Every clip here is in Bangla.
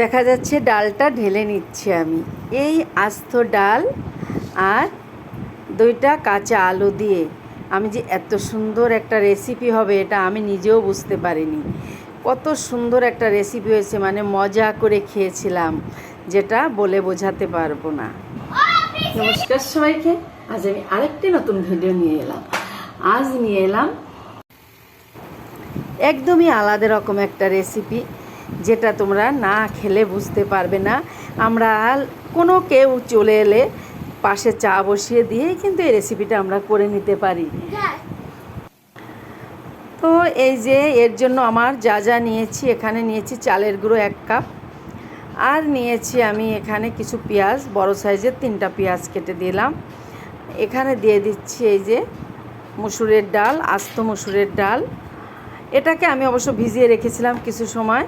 দেখা যাচ্ছে ডালটা ঢেলে নিচ্ছি আমি। এই আস্ত ডাল আর দুইটা কাঁচা আলু দিয়ে। আমি যে এত সুন্দর একটা রেসিপি হবে এটা আমি নিজেও বুঝতে পারিনি। কত সুন্দর একটা রেসিপি হয়েছে মানে মজা করে খেয়েছিলাম, যেটা বলে বোঝাতে পারব না। নমস্কার সবাইকে, আজ আমি আরেকটি নতুন ভিডিও নিয়ে এলাম। আজ নিয়ে এলাম একদমই আলাদা রকম একটা রেসিপি যেটা তোমরা না খেলে বুঝতে পারবে না। আমরা কোনো কেউ চলে এলে পাশে চা বসিয়ে দিয়েই কিন্তু এই রেসিপিটা আমরা করে নিতে পারি। তো এই যে এর জন্য আমার যা যা নিয়েছি, এখানে নিয়েছি চালের গুঁড়ো এক কাপ। আর নিয়েছি আমি এখানে কিছু পেঁয়াজ, বড় সাইজের তিনটা পেঁয়াজ কেটে দিলাম। এখানে দিয়ে দিচ্ছি এই যে মুসুরের ডাল, আস্ত মুসুরের ডাল। এটাকে আমি অবশ্য ভিজিয়ে রেখেছিলাম কিছু সময়।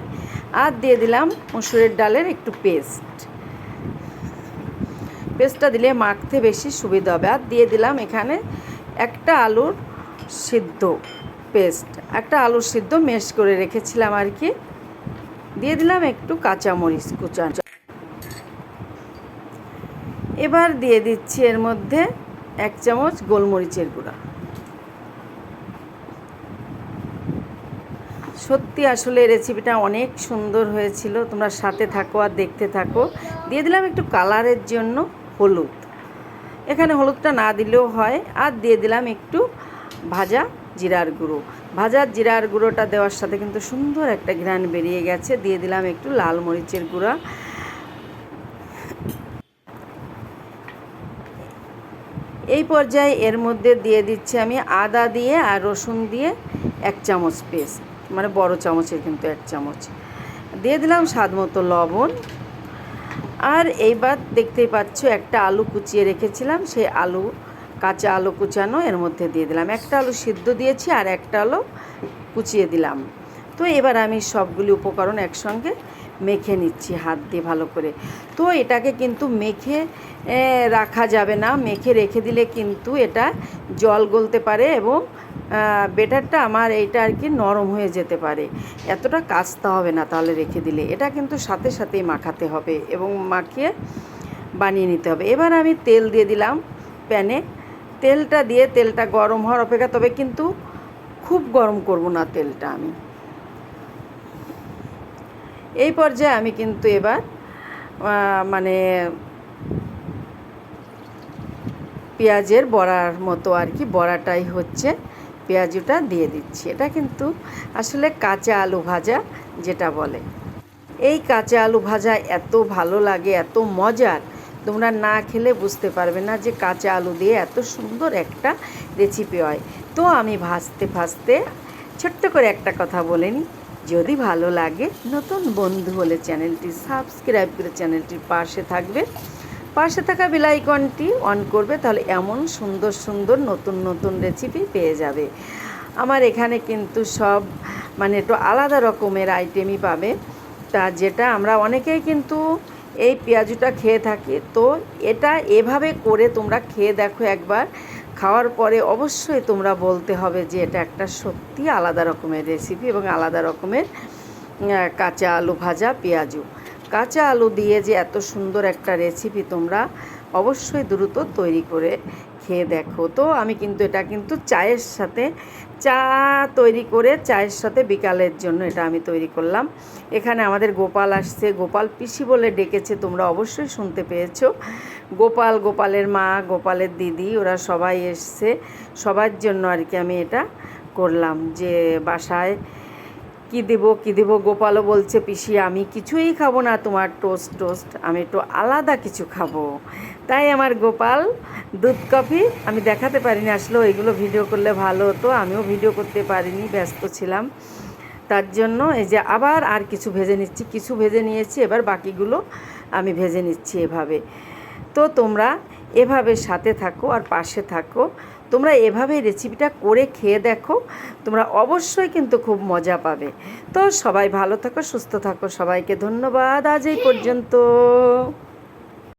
আর দিয়ে দিলাম মুসুরের ডালের একটু পেস্ট। পেস্টটা দিলে মাখতে বেশি সুবিধা হবে। আর দিয়ে দিলাম এখানে একটা আলুর সিদ্ধ পেস্ট। একটা আলুর সিদ্ধ মেশ করে রেখেছিলাম আর কি। দিয়ে দিলাম একটু কাঁচামরিচ কুচান। এবার দিয়ে দিচ্ছি এর মধ্যে এক চামচ গোলমরিচের গুঁড়া। সত্যি আসলে রেসিপিটা অনেক সুন্দর হয়েছিল। তোমরা সাথে থাকো আর দেখতে থাকো। দিয়ে দিলাম একটু কালারের জন্য হলুদ। এখানে হলুদটা না দিলেও হয়। আর দিয়ে দিলাম একটু ভাজা জিরার গুঁড়ো। ভাজা জিরার গুঁড়োটা দেওয়ার সাথে কিন্তু সুন্দর একটা ঘ্রাণ বেরিয়ে গেছে। দিয়ে দিলাম একটু লাল মরিচের গুঁড়া। এই পর্যায়ে এর মধ্যে দিয়ে দিচ্ছি আমি আদা দিয়ে আর রসুন দিয়ে এক চামচ পেস্ট। মানে বড় চামচের কিন্তু এক চামচ। দিয়ে দিলাম স্বাদ মতো লবণ। আর এইবার দেখতেই পাচ্ছ একটা আলু কুচিয়ে রেখেছিলাম, সেই আলু, কাঁচা আলু কুচানো, এর মধ্যে দিয়ে দিলাম। একটা আলু সিদ্ধ দিয়েছি আর একটা আলু কুচিয়ে দিলাম। তো এবার আমি সবগুলি উপকরণ একসঙ্গে মেখে নিচ্ছি হাত দিয়ে ভালো করে। তো এটাকে কিন্তু মেখে রাখা যাবে না। মেখে রেখে দিলে কিন্তু এটা জল গলতে পারে এবং বেটারটা আমার এইটা আর কি নরম হয়ে যেতে পারে। এতটা কাচতে হবে না তাহলে রেখে দিলে। এটা কিন্তু সাথে সাথেই মাখাতে হবে এবং মাখিয়ে বানিয়ে নিতে হবে। এবার আমি তেল দিয়ে দিলাম প্যানে। তেলটা দিয়ে তেলটা গরম হওয়ার অপেক্ষা, তবে কিন্তু খুব গরম করব না তেলটা আমি। এই পর্যায়ে আমি কিন্তু এবার মানে পেঁয়াজের বড়ার মতো আর কি, বড়াটাই হচ্ছে পেঁয়াজুটা দিয়ে দিচ্ছি। এটা কিন্তু আসলে কাঁচা আলু ভাজা যেটা বলে। এই কাঁচা আলু ভাজা এত ভালো লাগে, এত মজার। তোমরা না খেলে বুঝতে পারবে না যে কাঁচা আলু দিয়ে এত সুন্দর একটা রেসিপি হয়। তো আমি ভাজতে ভাজতে ছোট্ট করে একটা কথা বলে নিই। যদি ভালো লাগে, নতুন বন্ধু হলে চ্যানেলটি সাবস্ক্রাইব করে চ্যানেলটির পাশে থাকবে। পাশে থাকা বেলাইকনটি অন করবে, তাহলে এমন সুন্দর সুন্দর নতুন নতুন রেসিপি পেয়ে যাবে। আমার এখানে কিন্তু সব মানে একটু আলাদা রকমের আইটেমই পাবে। তা যেটা আমরা অনেকেই কিন্তু এই পেঁয়াজুটা খেয়ে থাকি, তো এটা এভাবে করে তোমরা খেয়ে দেখো একবার। খাওয়ার পরে অবশ্যই তোমরা বলতে হবে যে এটা একটা সত্যি আলাদা রকমের রেসিপি এবং আলাদা রকমের কাঁচা আলু ভাজা পেঁয়াজু। কাঁচা আলু দিয়ে যে এত সুন্দর একটা রেসিপি তোমরা অবশ্যই দ্রুত তৈরি করে খেয়ে দেখো। তো আমি কিন্তু এটা কিন্তু চায়ের সাথে, চা তৈরি করে চায়ের সাথে বিকালের জন্য এটা আমি তৈরি করলাম। এখানে আমাদের গোপাল আসছে। গোপাল পিসি বলে ডেকেছে, তোমরা অবশ্যই শুনতে পেয়েছ। গোপাল, গোপালের মা, গোপালের দিদি, ওরা সবাই এসছে। সবার জন্য আর কি আমি এটা করলাম যে বাসায় কী দেবো কী দেবো? গোপালও বলছে, পিসি, আমি কিছুই খাব না, তোমার টোস্ট টোস্ট আমি একটু আলাদা কিছু খাব। তাই আমার গোপাল দুধ, কফি, আমি দেখাতে পারিনি, আসলে এগুলো ভিডিও করলে ভালো হতো, আমিও ভিডিও করতে পারিনি, ব্যস্ত ছিলাম। তার জন্য এই যে আবার আর কিছু ভেজে নিচ্ছি, কিছু ভেজে নিয়েছি, এবার বাকিগুলো আমি ভেজে নিচ্ছি এভাবে। তো তোমরা এভাবে সাথে থাকো আর পাশে থাকো। তোমরা এভাবে রেসিপিটা করে খেয়ে দেখো, তোমরা অবশ্যই কিন্তু খুব মজা পাবে। তো সবাই ভালো থাকো, সুস্থ থাকো, সবাইকে ধন্যবাদ। আজ এই পর্যন্ত।